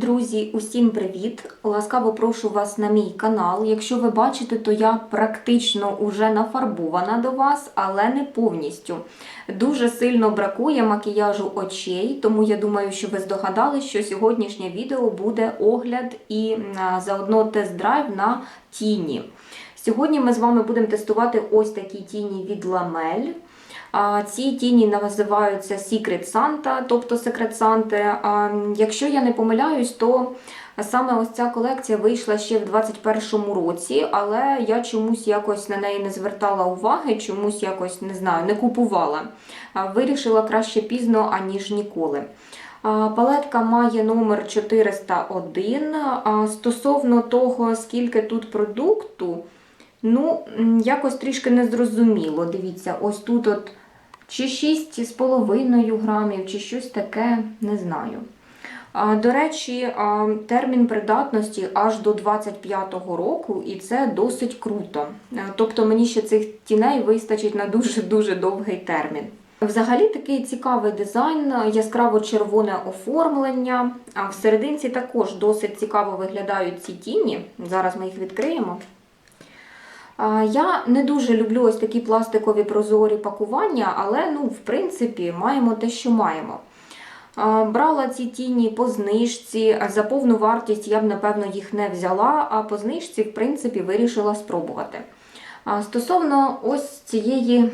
Друзі, усім привіт! Ласкаво прошу вас на мій канал. Якщо ви бачите, то я практично уже нафарбована до вас, але не повністю. Дуже сильно бракує макіяжу очей, тому я думаю, що ви здогадались, що сьогоднішнє відео буде огляд і заодно тест-драйв на тіні. Сьогодні ми з вами будемо тестувати ось такі тіні від Ламель. Ці тіні називаються Secret Santa, тобто Секрет Санти. Якщо я не помиляюсь, то саме ось ця колекція вийшла ще в 2021 році, але я чомусь якось на неї не звертала уваги, чомусь якось не знаю, не купувала. Вирішила краще пізно, аніж ніколи. Палетка має номер 401. Стосовно того, скільки тут продукту, ну, якось трішки незрозуміло. Дивіться, ось тут от чи 6,5 грамів, чи щось таке, не знаю. До речі, термін придатності аж до 25-го року, і це досить круто. Тобто мені ще цих тіней вистачить на дуже-дуже довгий термін. Взагалі такий цікавий дизайн, яскраво-червоне оформлення. А в серединці також досить цікаво виглядають ці тіні. Зараз ми їх відкриємо. Я не дуже люблю ось такі пластикові прозорі пакування, але ну, в принципі маємо те, що маємо. Брала ці тіні по знижці. За повну вартість я б, напевно, їх не взяла, а по знижці, в принципі, вирішила спробувати. Стосовно ось цієї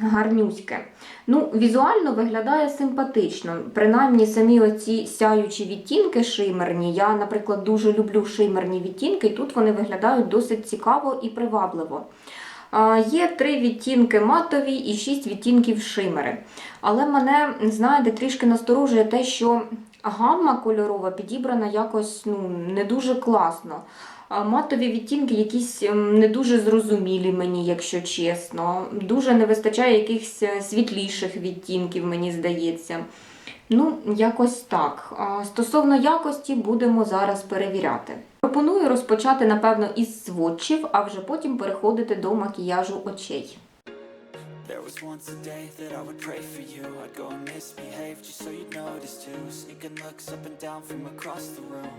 гарнюськи. Ну, візуально виглядає симпатично. Принаймні, самі оці сяючі відтінки шимерні. Я, наприклад, дуже люблю шимерні відтінки, і тут вони виглядають досить цікаво і привабливо. Є три відтінки матові і шість відтінків шимери. Але мене, знаєте, трішки насторожує те, що гамма кольорова підібрана якось ну, не дуже класно. Матові відтінки якісь ем, не дуже зрозумілі мені, якщо чесно. Дуже не вистачає якихось е, світліших відтінків, мені здається. Ну, якось так. Стосовно якості будемо зараз перевіряти. Пропоную розпочати, напевно, із сводчів, а вже потім переходити до макіяжу очей. There was once a day that I would pray for you I'd go and misbehave just so you'd notice too Sneaking looks up and down from across the room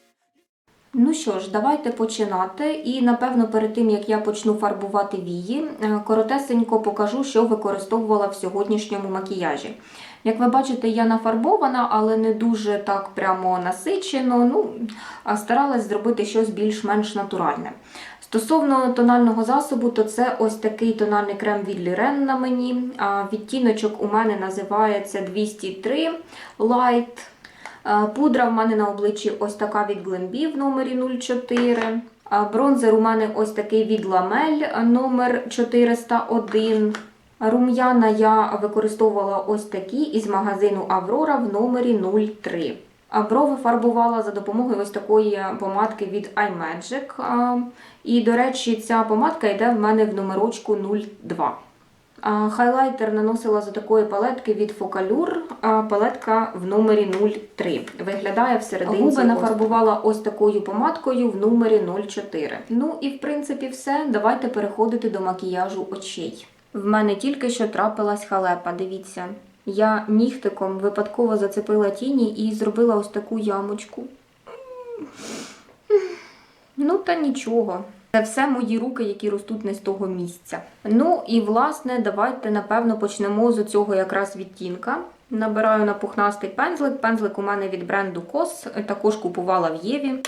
Ну що ж, давайте починати. І напевно, перед тим як я почну фарбувати вії, е, коротесенько покажу, що використовувала в сьогоднішньому макіяжі. Як ви бачите, я нафарбована, але не дуже так прямо насичено. Ну, а старалась зробити щось більш-менш натуральне. Стосовно тонального засобу, то це ось такий тональний крем від Liren на мені. Відтіночок у мене називається 203 Light. Е, Пудра в мене на обличчі ось така від Glambi в номері 04. Бронзер у мене ось такий від Lamel номер 401. Рум'яна я використовувала ось такі із магазину Аврора в номері 03. А брови фарбувала за допомогою ось такої помадки від iMagic. І, до речі, ця помадка йде в мене в номерочку 02. Хайлайтер наносила за такої палетки від а палетка в номері 03. Виглядає всередині. Губи нафарбувала ось такою помадкою в номері 04. Ну і в принципі все. Давайте переходити до макіяжу очей. В мене тільки що трапилась халепа, дивіться. Я нігтиком випадково зацепила тіні і зробила ось таку ямочку. Ну, та нічого. Це все мої руки, які ростуть не з того місця. Ну і власне, давайте напевно почнемо з цього якраз відтінка. Набираю на пухнастий пензлик. Пензлик у мене від бренду COS, також купувала в Єві.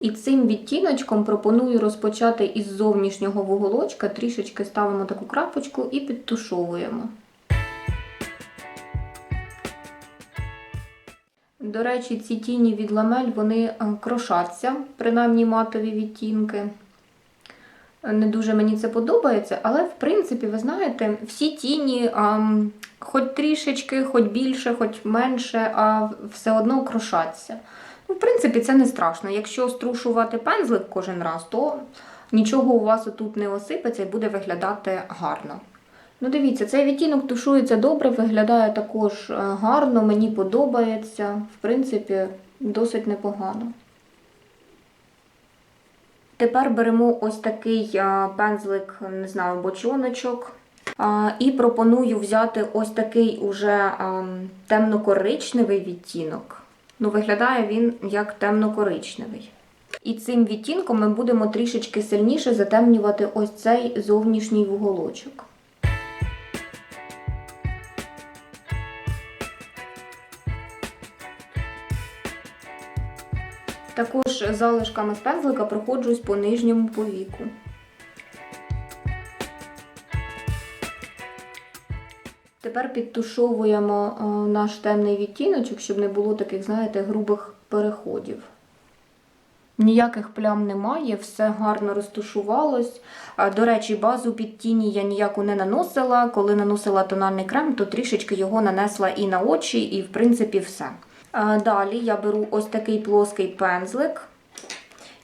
І цим відтіночком пропоную розпочати із зовнішнього вуголочка. Трішечки ставимо таку крапочку і підтушовуємо. До речі, ці тіні від ламель вони е, крошаться, принаймні матові відтінки. Не дуже мені це подобається, але в принципі, ви знаєте, всі тіні, ам, хоч трішечки, хоч більше, хоч менше, а все одно крошаться. Ну, в принципі, це не страшно. Якщо струшувати пензлик кожен раз, то нічого у вас тут не осипеться і буде виглядати гарно. Ну, дивіться, цей відтінок тушується добре, виглядає також е, гарно, мені подобається. В принципі, досить непогано. Тепер беремо ось такий пензлик, не знаю, бочоночок. І пропоную взяти ось такий уже темно-коричневий відтінок. Ну, виглядає він як темно-коричневий. І цим відтінком ми будемо трішечки сильніше затемнювати ось цей зовнішній вуголочок. Також залишками з пензлика проходжусь по нижньому повіку. Тепер підтушовуємо е, наш темний відтіночок, щоб не було таких, знаєте, грубих переходів. Ніяких плям немає, все гарно розтушувалось. До речі, базу під тіні я ніяку не наносила. Коли наносила тональний крем, то трішечки його нанесла і на очі, і в принципі все. А, Далі я беру ось такий плоский пензлик.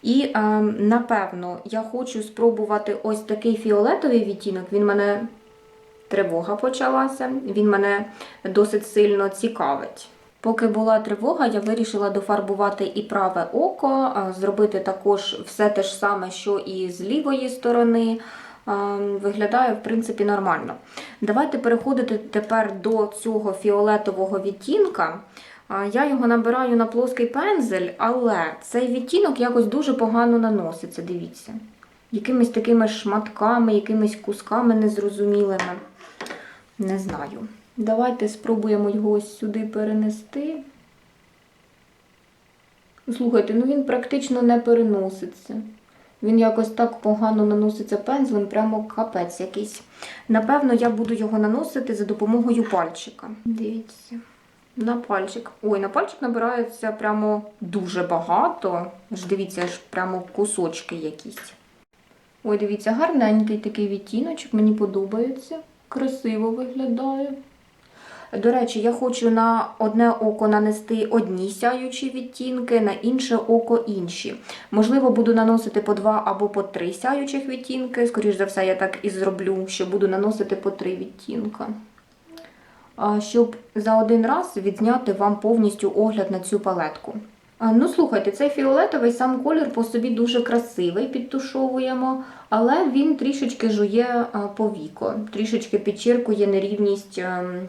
І, е, напевно, я хочу спробувати ось такий фіолетовий відтінок. Він мене тривога почалася, він мене досить сильно цікавить. Поки була тривога, я вирішила дофарбувати і праве око, зробити також все те ж саме, що і з лівої сторони. Виглядає, в принципі, нормально. Давайте переходити тепер до цього фіолетового відтінка. Я його набираю на плоский пензель, але цей відтінок якось дуже погано наноситься, дивіться. Якимись такими шматками, якимись кусками незрозумілими. Не знаю. Давайте спробуємо його ось сюди перенести. Слухайте, ну він практично не переноситься. Він якось так погано наноситься пензлем, прямо капець якийсь. Напевно, я буду його наносити за допомогою пальчика. Дивіться. На пальчик. Ой, на пальчик набирається прямо дуже багато. Ж дивіться, аж прямо кусочки якісь. Ой, дивіться, гарненький такий відтіночок, мені подобається. Красиво виглядає. До речі, я хочу на одне око нанести одні сяючі відтінки, на інше око інші. Можливо, буду наносити по два або по три сяючих відтінки. Скоріш за все, я так і зроблю, що буду наносити по три відтінка. Щоб за один раз відзняти вам повністю огляд на цю палетку. Ну, слухайте, цей фіолетовий сам колір по собі дуже красивий, підтушовуємо, але він трішечки жує повіко, трішечки підчеркує нерівність ем,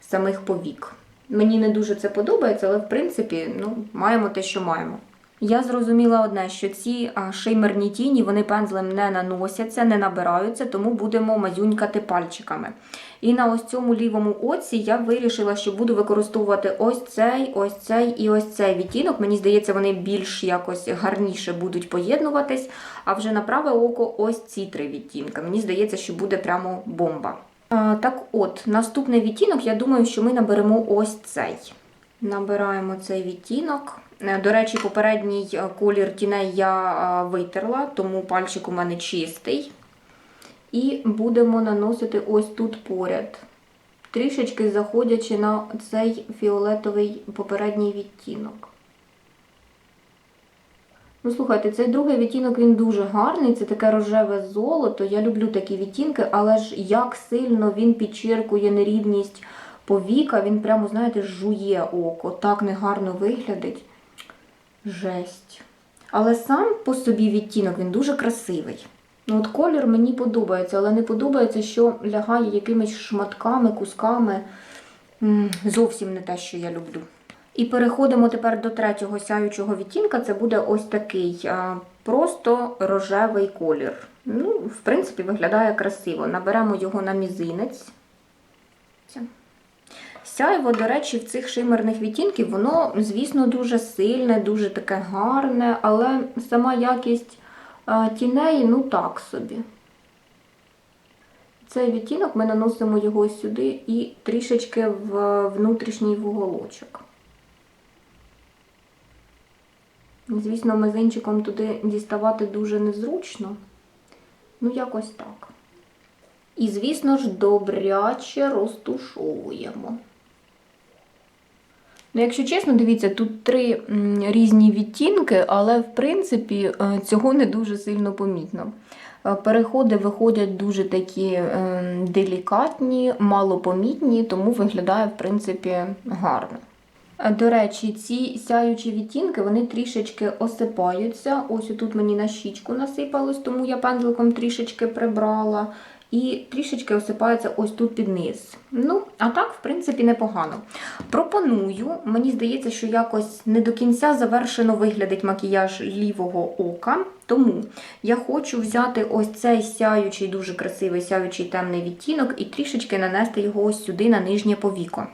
самих повік. Мені не дуже це подобається, але в принципі ну, маємо те, що маємо. Я зрозуміла одне, що ці шеймерні тіні вони пензлем не наносяться, не набираються, тому будемо мазюнькати пальчиками. І на ось цьому лівому оці я вирішила, що буду використовувати ось цей, ось цей і ось цей відтінок. Мені здається, вони більш якось гарніше будуть поєднуватись. А вже на праве око ось ці три відтінки. Мені здається, що буде прямо бомба. Так от, наступний відтінок, я думаю, що ми наберемо ось цей. Набираємо цей відтінок. Е, До речі, попередній е, колір тіней я е, витерла, тому пальчик у мене чистий. І будемо наносити ось тут поряд, трішечки заходячи на цей фіолетовий попередній відтінок. Ну, слухайте, цей другий відтінок він дуже гарний, це таке рожеве золото. Я люблю такі відтінки, але ж як сильно він підчеркує нерівність повіка, він прямо, знаєте, жує око. Так негарно виглядить. Жесть. Але сам по собі відтінок він дуже красивий. Ну, от колір мені подобається, але не подобається, що лягає якимись шматками, кусками. Зовсім не те, що я люблю. І переходимо тепер до третього сяючого відтінка. Це буде ось такий Просто рожевий колір. Ну, в принципі, виглядає красиво. Наберемо його на мізинець. Сяйво, до речі, в цих шимерних відтінків, воно, звісно, дуже сильне, дуже таке гарне, але сама якість а, тіней, ну так собі. Цей відтінок ми наносимо його сюди і трішечки в внутрішній вуголочок. Звісно, мизинчиком туди діставати дуже незручно. Ну, якось так. І, звісно ж, добряче розтушовуємо. Ну, якщо чесно, дивіться, тут три різні відтінки, але в принципі е, цього не дуже сильно помітно. Е, Переходи виходять дуже такі е, делікатні, малопомітні, тому виглядає, в принципі, гарно. Е, До речі, ці сяючі відтінки вони трішечки осипаються. Ось тут мені на щічку насипалось, тому я пензликом трішечки прибрала. І трішечки осипається ось тут під низ. Ну, а так, в принципі, непогано. Пропоную, мені здається, що якось не до кінця завершено виглядить макіяж лівого ока. Тому я хочу взяти ось цей сяючий, дуже красивий сяючий темний відтінок і трішечки нанести його ось сюди на нижнє повіко.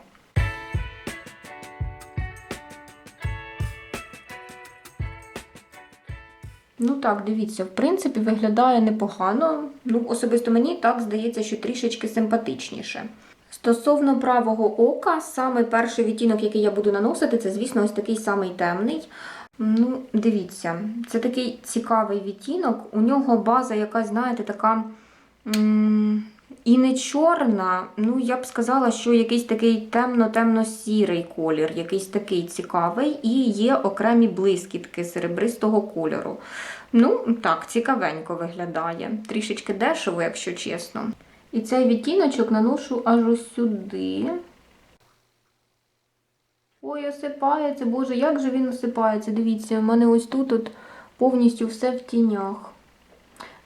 Ну так, дивіться, в принципі, виглядає непогано. Ну, особисто мені так здається, що трішечки симпатичніше. Стосовно правого ока, саме перший відтінок, який я буду наносити, це, звісно, ось такий самий темний. Ну, дивіться, це такий цікавий відтінок. У нього база якась, знаєте, така. І не чорна, ну я б сказала, що якийсь такий темно-темно-сірий колір, якийсь такий цікавий, і є окремі блискітки серебристого кольору. Ну, так, цікавенько виглядає. Трішечки дешево, якщо чесно. І цей відтіночок наношу аж ось сюди. Ой, осипається, боже, як же він осипається? Дивіться, в мене ось тут от повністю все в тінях.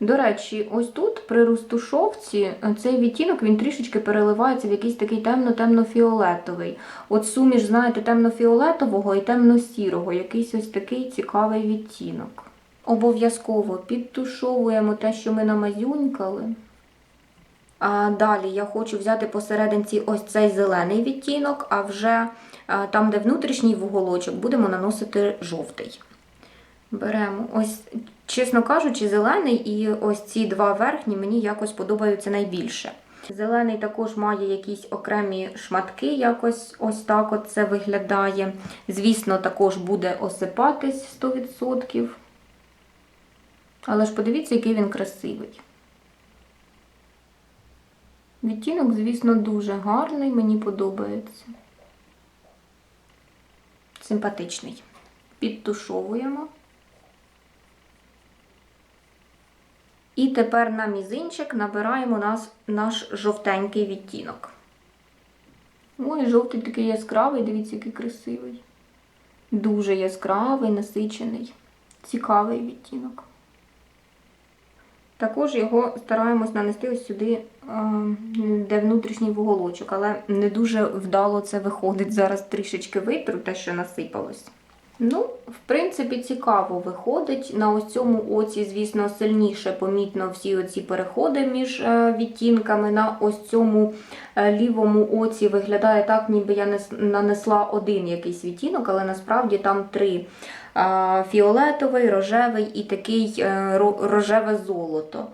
До речі, ось тут при розтушовці цей відтінок він трішечки переливається в якийсь такий темно-темно-фіолетовий. От суміш, знаєте, темно-фіолетового і темно-сірого, якийсь ось такий цікавий відтінок. Обов'язково підтушовуємо те, що ми намазюнькали. А далі я хочу взяти посерединці ось цей зелений відтінок, а вже там, де внутрішній вуголочок, будемо наносити жовтий. Беремо ось, чесно кажучи, зелений і ось ці два верхні мені якось подобаються найбільше. Зелений також має якісь окремі шматки, якось ось так от це виглядає. Звісно, також буде осипатись 100%. Але ж подивіться, який він красивий. Відтінок, звісно, дуже гарний, мені подобається. Симпатичний. Підтушовуємо. І тепер на мізинчик набираємо нас, наш жовтенький відтінок. Ой, жовтий такий яскравий, дивіться, який красивий. Дуже яскравий, насичений, цікавий відтінок. Також його стараємось нанести ось сюди, е, де внутрішній вуголочок, але не дуже вдало це виходить. Зараз трішечки витру те, що насипалось. Ну, в принципі, цікаво виходить. На ось цьому оці, звісно, сильніше помітно всі оці переходи між е, відтінками. На ось цьому е, лівому оці виглядає так, ніби я нанесла один якийсь відтінок, але насправді там три. Фіолетовий, рожевий і такий е, рожеве золото.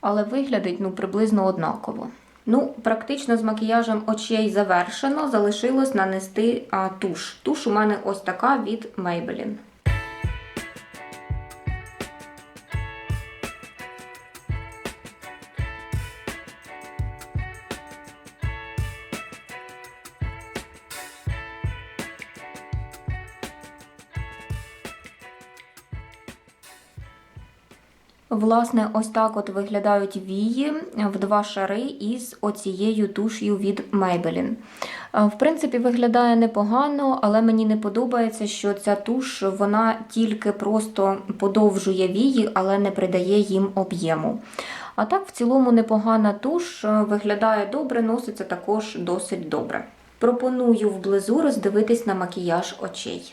Але виглядить ну, приблизно однаково. Ну, практично з макіяжем очей завершено. Залишилось нанести а, туш. Туш у мене ось така від Maybelline. Власне, ось так от виглядають вії в два шари із оцією туш'ю від Maybelline. Е, В принципі, виглядає непогано, але мені не подобається, що ця туш вона тільки просто подовжує вії, але не придає їм об'єму. А так, в цілому, непогана туш, е, виглядає добре, носиться також досить добре. Пропоную вблизу роздивитись на макіяж очей.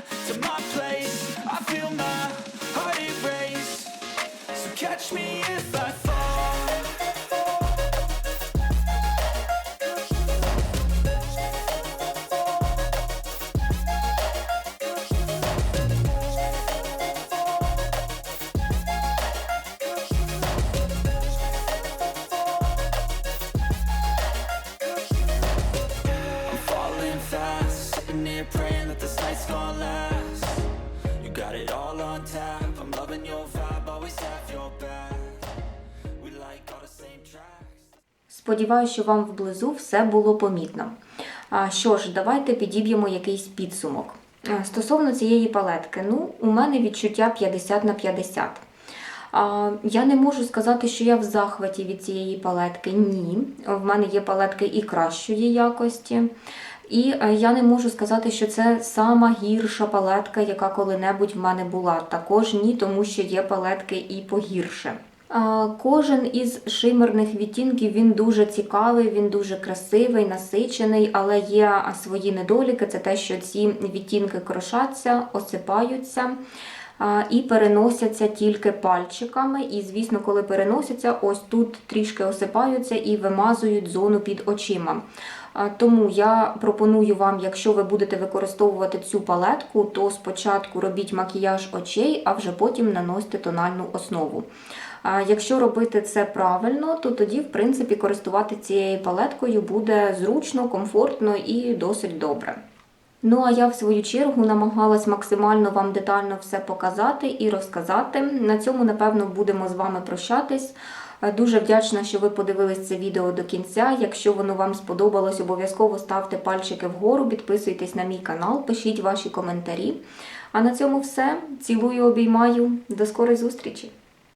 catch me if I fall. I'm falling fast, sitting here praying that this night's gonna last. Got it all on tap. I'm loving your vibe, always have your back. We like all the same tracks. Сподіваюся, що вам вблизу все було помітно. А, Що ж, давайте підіб'ємо якийсь підсумок. Стосовно цієї палетки, ну, у мене відчуття 50 на 50. А, Я не можу сказати, що я в захваті від цієї палетки. Ні. В мене є палетки і кращої якості. І е, я не можу сказати, що це сама гірша палетка, яка коли-небудь в мене була. Також ні, тому що є палетки і погірше. Кожен із шимерних відтінків він дуже цікавий, він дуже красивий, насичений, але є свої недоліки. Це те, що ці відтінки крошаться, осипаються і переносяться тільки пальчиками. І, звісно, коли переносяться, ось тут трішки осипаються і вимазують зону під очима. А, Тому я пропоную вам, якщо ви будете використовувати цю палетку, то спочатку робіть макіяж очей, а вже потім наносьте тональну основу. Якщо робити це правильно, то тоді, в принципі, користувати цією палеткою буде зручно, комфортно і досить добре. Ну а я в свою чергу намагалась максимально вам детально все показати і розказати. На цьому, напевно, будемо з вами прощатись. Е, Дуже вдячна, що ви подивились це відео до кінця. Якщо воно вам сподобалось, обов'язково ставте пальчики вгору, підписуйтесь на мій канал, пишіть ваші коментарі. А на цьому все. Цілую, обіймаю. До скорої зустрічі!